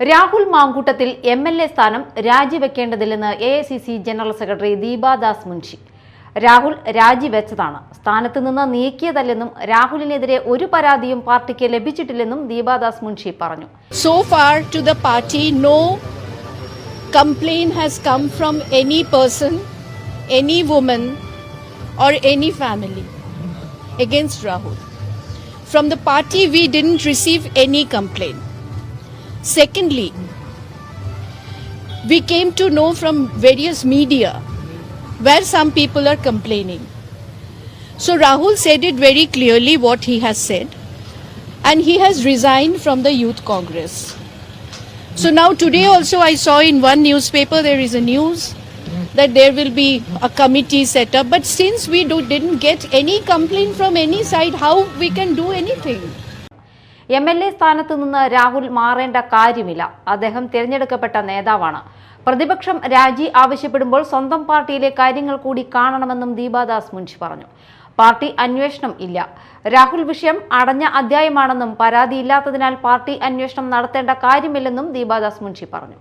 Rahul Mamkootathil M L A സ്ഥാനം രാജിവെക്കേണ്ടതില്ലെന്ന് A I C C general secretary Deepa Das Munshi. Rahul രാജിവെച്ചതാണ്. സ്ഥാനത്ത് നിന്ന് നീക്കിയതല്ലെന്നും രാഹുലിനെതിരെ ഒരു പരാതിയും പാർട്ടിക്ക് ലഭിച്ചിട്ടില്ലെന്നും ദീപാദാസ് മുൻഷി പറഞ്ഞു. So far to the party no has come from any person any woman or any family family Rahul from the party we didn't receive any complaint. Secondly, we came to know from various media where some people are complaining. So Rahul said it very clearly what he has said and he has resigned from the Youth Congress. So now today also I saw in one newspaper there is a news that there will be a committee set up. But since we do, didn't get any complaint from any side, how we can do anything? M L A സ്ഥാനത്ത് നിന്ന് രാഹുൽ മാറേണ്ട കാര്യമില്ല. അദ്ദേഹം തിരഞ്ഞെടുക്കപ്പെട്ട നേതാവാണ്. പ്രതിപക്ഷം രാജി ആവശ്യപ്പെടുമ്പോൾ സ്വന്തം പാർട്ടിയിലെ കാര്യങ്ങൾ കൂടി കാണണമെന്നും ദീപാദാസ് മുൻഷി പറഞ്ഞു. പാർട്ടി അന്വേഷണം ഇല്ല. രാഹുൽ വിഷയം അടഞ്ഞ അധ്യായമാണെന്നും പരാതിയില്ലാത്തതിനാൽ പാർട്ടി അന്വേഷണം നടത്തേണ്ട കാര്യമില്ലെന്നും ദീപാദാസ് മുൻഷി പറഞ്ഞു.